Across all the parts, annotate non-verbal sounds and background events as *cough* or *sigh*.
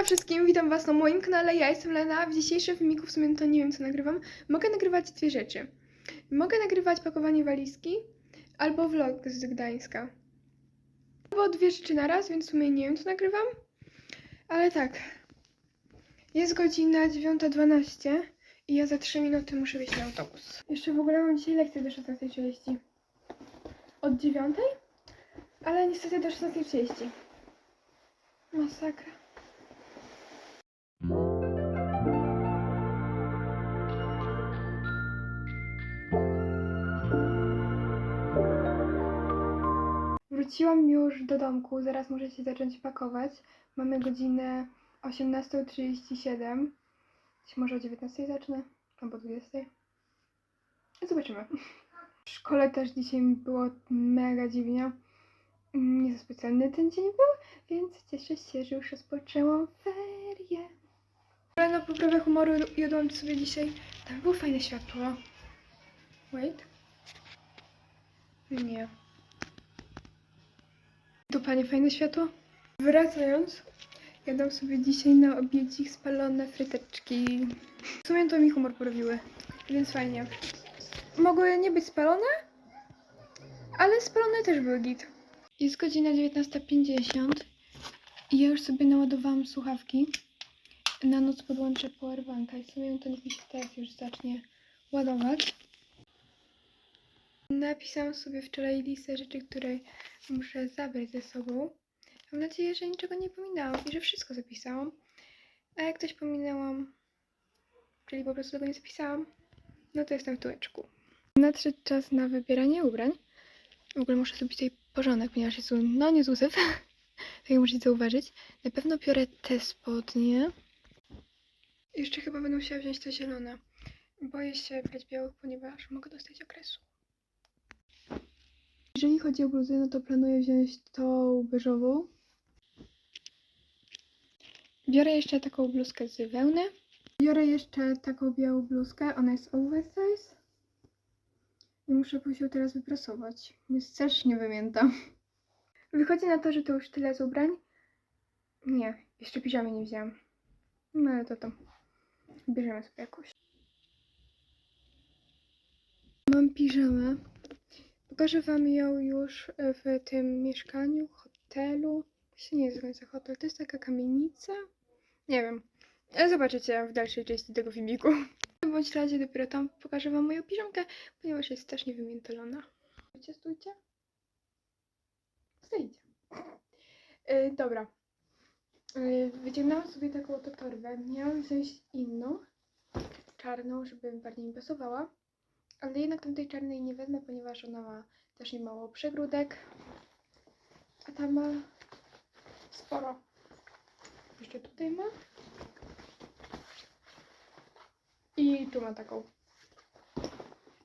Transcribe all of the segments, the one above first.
Cześć wszystkim, witam was na moim kanale, ja jestem Lena. W dzisiejszym filmiku w sumie to nie wiem co nagrywam. Mogę nagrywać dwie rzeczy. Mogę nagrywać pakowanie walizki albo vlog z Gdańska. Albo dwie rzeczy na raz, więc w sumie nie wiem co nagrywam. Ale tak, jest godzina 9.12 i ja za 3 minuty muszę wyjść na autobus. Jeszcze w ogóle mam dzisiaj lekcję do 16.30. Od 9? Ale niestety do 16.30. Masakra. Wróciłam już do domku, zaraz muszę się zacząć pakować. Mamy godzinę 18.37. Być Może o 19.00 zacznę, albo 20.00. Zobaczymy. W szkole też dzisiaj było mega dziwnie. Nie za specjalny ten dzień był, więc cieszę się, że już rozpoczęłam ferie. Ale na poprawę humoru jadłam sobie dzisiaj. Tam było fajne światło. Wait. Nie. Dupa, nie fajne światło? Wracając, jadłam sobie dzisiaj na obiedzik spalone fryteczki. W sumie to mi humor porobiły, więc fajnie. Mogły nie być spalone, ale spalone też były git. Jest godzina 19.50 i ja już sobie naładowałam słuchawki. Na noc podłączę powerbanka i w sumie to niech się teraz już zacznie ładować. Napisałam sobie wczoraj listę rzeczy, które muszę zabrać ze sobą. Mam nadzieję, że niczego nie pominęłam i że wszystko zapisałam. A jak coś pominęłam, czyli po prostu tego nie zapisałam, no to jestem w tyłeczku. Nadszedł czas na wybieranie ubrań. W ogóle muszę zrobić tutaj porządek, ponieważ jest no nie zusyp, *laughs* tak jak możecie zauważyć. Na pewno biorę te spodnie. Jeszcze chyba będę musiała wziąć te zielone. Boję się brać białych, ponieważ mogę dostać okresu. Jeżeli chodzi o bluzy, no to planuję wziąć tą beżową. Biorę jeszcze taką bluzkę z wełny. Biorę jeszcze taką białą bluzkę, ona jest oversize. I muszę pójść ją teraz wyprasować. Jest też nie wymięta. Wychodzi na to, że to już tyle z ubrań. Nie, jeszcze piżamy nie wzięłam. No ale to tam. Bierzemy sobie jakąś. Mam piżamę. Pokażę wam ją już w tym mieszkaniu, hotelu. To nie jest do końca hotel, to jest taka kamienica. Nie wiem. Ale zobaczycie w dalszej części tego filmiku. *laughs* W bądź razie dopiero tam pokażę wam moją piżamkę, ponieważ jest też niewymiętolona. Stójcie, stójcie. Stoicie. Yy, dobra. Yy, wyciągnęłam sobie taką oto torbę. Miałam wziąć inną, czarną, żeby bardziej mi pasowała. Ale jednak tamtej czarnej nie wezmę, ponieważ ona ma też nie mało przegródek. A ta ma sporo. Jeszcze tutaj ma. I tu ma taką.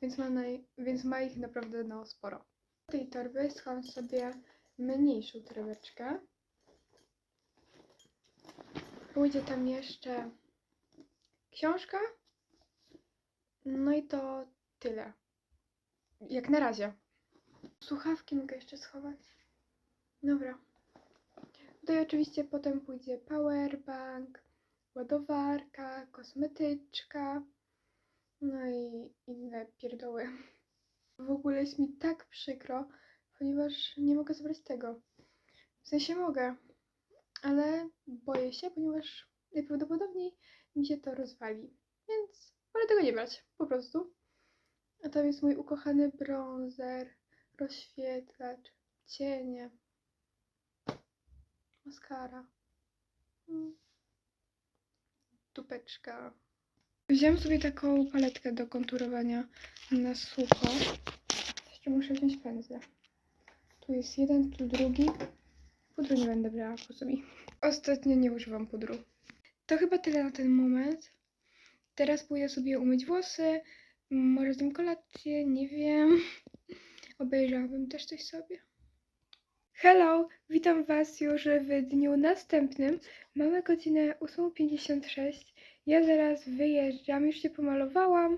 Więc ma, naj... Więc ma ich naprawdę no sporo. Do tej torby schowam sobie mniejszą torebeczkę. Pójdzie tam jeszcze książka. No i to tyle. Jak na razie. Słuchawki mogę jeszcze schować. Dobra. Tutaj oczywiście potem pójdzie powerbank, ładowarka, kosmetyczka, no i inne pierdoły. W ogóle jest mi tak przykro, ponieważ nie mogę zabrać tego. W sensie mogę, ale boję się, ponieważ najprawdopodobniej mi się to rozwali. Więc wolę tego nie brać, po prostu. A tam jest mój ukochany bronzer, rozświetlacz, cienie, maskara, mm, tupeczka. Wziąłem sobie taką paletkę do konturowania na sucho. Jeszcze muszę wziąć pędzle. Tu jest jeden, tu drugi. Pudru nie będę brała po sobie. Ostatnio nie używam pudru. To chyba tyle na ten moment. Teraz pójdę sobie umyć włosy, może zjem kolację, nie wiem. Obejrzałabym też coś sobie. Hello, witam Was już w dniu następnym. Mamy godzinę 8.56. Ja zaraz wyjeżdżam, już się pomalowałam,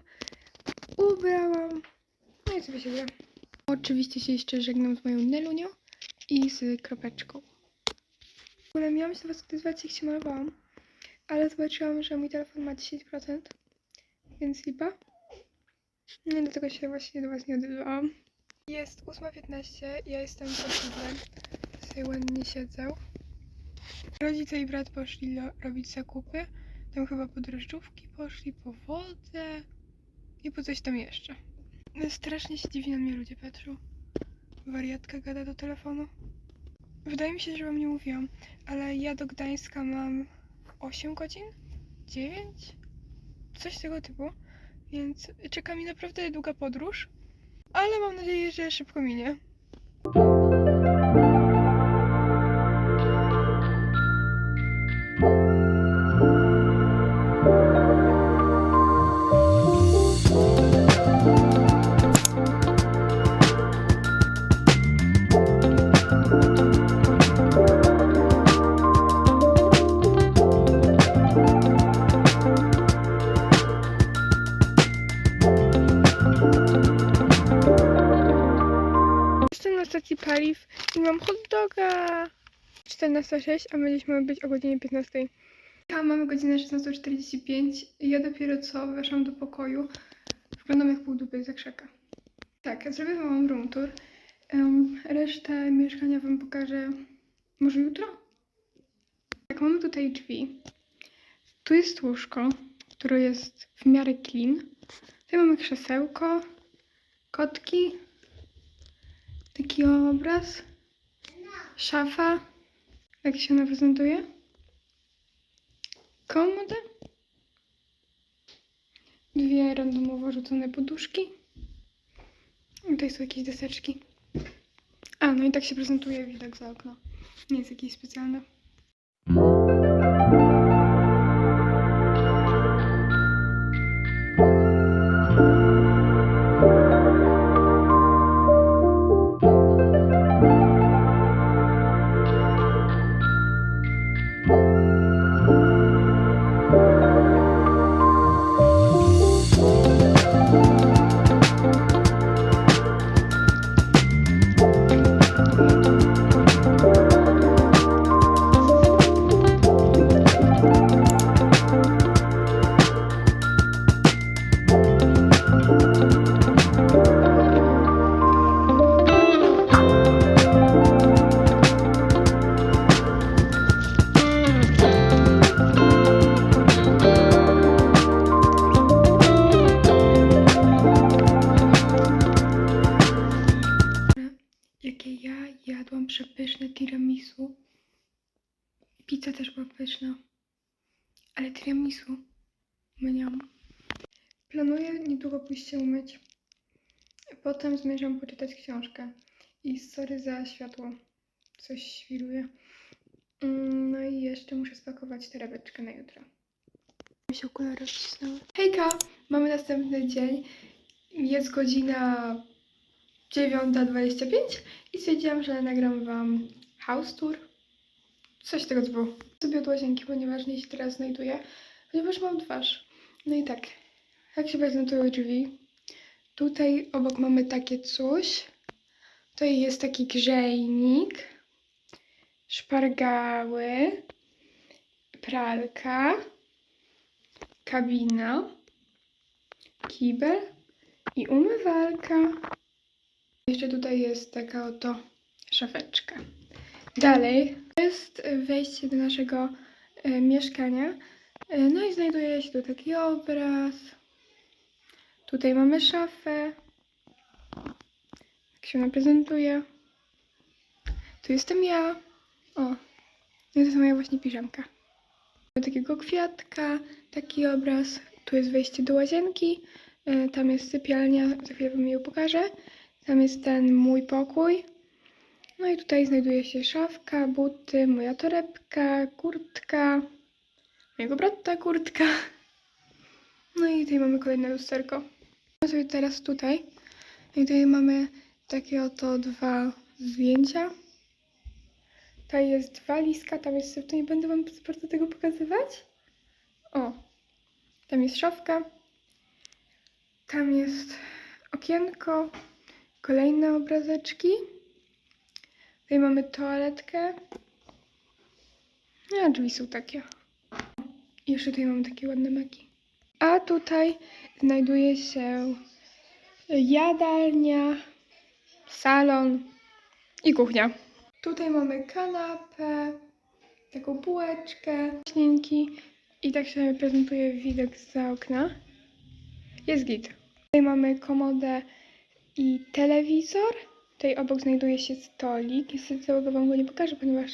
ubrałam, no i sobie siedzę. Oczywiście się jeszcze żegnam z moją Nelunią i z kropeczką. W ogóle miałam się Was odezwać, jak się malowałam. ale zobaczyłam, że mój telefon ma 10%, więc lipa. No dlatego się właśnie do Was nie odezwałam. Jest 8.15, ja jestem osiedlem, sobie ładnie siedzę. Rodzice i brat poszli robić zakupy, tam chyba po drożdżówki poszli, po wodę i po coś tam jeszcze. No, strasznie się dziwi na mnie ludzie patrzą. Wariatka gada do telefonu. Wydaje mi się, że wam nie mówiłam, ale ja do Gdańska mam 8 godzin? 9? Coś tego typu. Więc czeka mi naprawdę długa podróż, ale mam nadzieję, że szybko minie. I mam hot doga. 14.06, a mieliśmy być o godzinie 15.00. A mamy godzinę 16.45 i ja dopiero co weszłam do pokoju. Wyglądam jak pół dupy za krzaka. Tak, zrobię wam room tour. Em, resztę mieszkania wam pokażę może jutro? Tak, mamy tutaj drzwi. Tu jest łóżko, które jest w miarę clean. Tutaj mamy krzesełko, kotki, taki obraz, szafa, jak się ona prezentuje, komodę, dwie randomowo rzucone poduszki i tutaj są jakieś deseczki. A, no i tak się prezentuje widok za okno. Nie jest jakiś specjalny. Potem zmierzam poczytać książkę. I sorry za światło. Coś świruje. Mm, No i jeszcze muszę spakować torebeczkę na jutro. Mi się okulary odcisnęły. Hejka! Mamy następny dzień. Jest godzina 9.25 i stwierdziłam, że nagram wam house tour. Coś tego typu. Sobie od łazienki, ponieważ nie się teraz znajduję, ponieważ mam twarz. No i tak, jak się prezentują drzwi. Tutaj obok mamy takie coś. Tutaj jest taki grzejnik, szpargały, pralka, kabina, kibel i umywalka. Jeszcze tutaj jest taka oto szafeczka. Dalej jest wejście do naszego e, mieszkania. E, no i znajduje się tu taki obraz. Tutaj mamy szafę. Jak się ona prezentuje. Tu jestem ja. O, no to jest moja właśnie piżamka. Mamy takiego kwiatka, taki obraz. Tu jest wejście do łazienki. E, Tam jest sypialnia, za chwilę wam ją pokażę. Tam jest ten mój pokój. No i tutaj znajduje się szafka, buty, moja torebka, kurtka, mojego brata kurtka. No i tutaj mamy kolejne lusterko. No sobie teraz tutaj. No I tutaj mamy takie oto dwa zdjęcia. Tutaj jest walizka, tam jest to nie będę wam bardzo tego pokazywać. O, tam jest szafka. Tam jest okienko. Kolejne obrazeczki. Tutaj mamy toaletkę. A drzwi są takie. I jeszcze tutaj mamy takie ładne maki. A tutaj znajduje się jadalnia, salon i kuchnia. Tutaj mamy kanapę, taką półeczkę, ślinki i tak się prezentuje widok za okna. Jest git. Tutaj mamy komodę i telewizor. Tutaj obok znajduje się stolik. Niestety całego wam go nie pokażę, ponieważ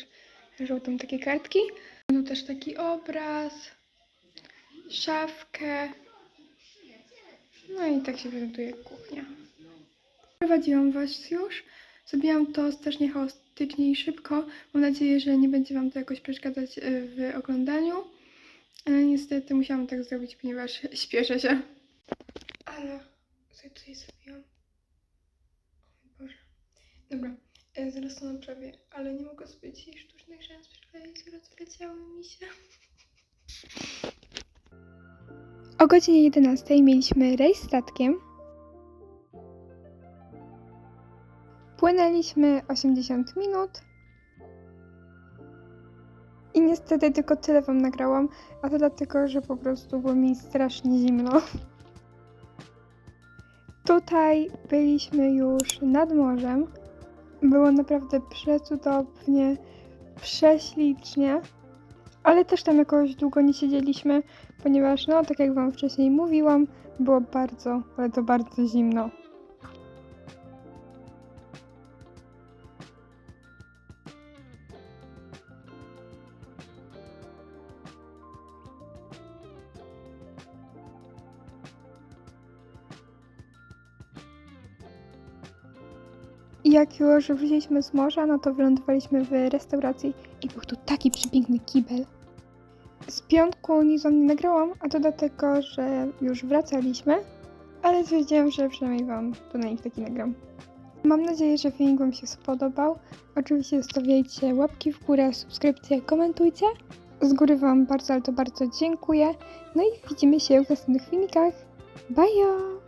leżą tam takie kartki. Tu też taki obraz, szafkę. No i tak się prezentuje kuchnia. Prowadziłam Was już. Zrobiłam to strasznie chaotycznie i szybko. Mam nadzieję, że nie będzie Wam to jakoś przeszkadzać y, w oglądaniu. Ale niestety musiałam tak zrobić, ponieważ *laughs* śpieszę się. Ale co tutaj zrobiłam? O Boże. Dobra, e, zaraz to naprawię, ale nie mogę sobie dzisiaj sztucznych rzęs przykleić, rozleciały mi się. O godzinie 11 mieliśmy rejs statkiem. Płynęliśmy 80 minut. I niestety tylko tyle wam nagrałam, a to dlatego, że po prostu było mi strasznie zimno. Tutaj byliśmy już nad morzem. Było naprawdę przecudownie, prześlicznie. Ale też tam jakoś długo nie siedzieliśmy, ponieważ, no, tak jak Wam wcześniej mówiłam, było bardzo, ale to bardzo zimno. Jak już wróciliśmy z morza, no to wylądowaliśmy w restauracji i był tu taki przepiękny kibel. Z piątku nic wam nie nagrałam, a to dlatego, że już wracaliśmy, ale stwierdziłam, że przynajmniej wam tu na nich taki nagram. Mam nadzieję, że filmik wam się spodobał. Oczywiście zostawiajcie łapki w górę, subskrypcje, komentujcie. Z góry wam bardzo, ale to bardzo dziękuję. No i widzimy się w następnych filmikach. Bye!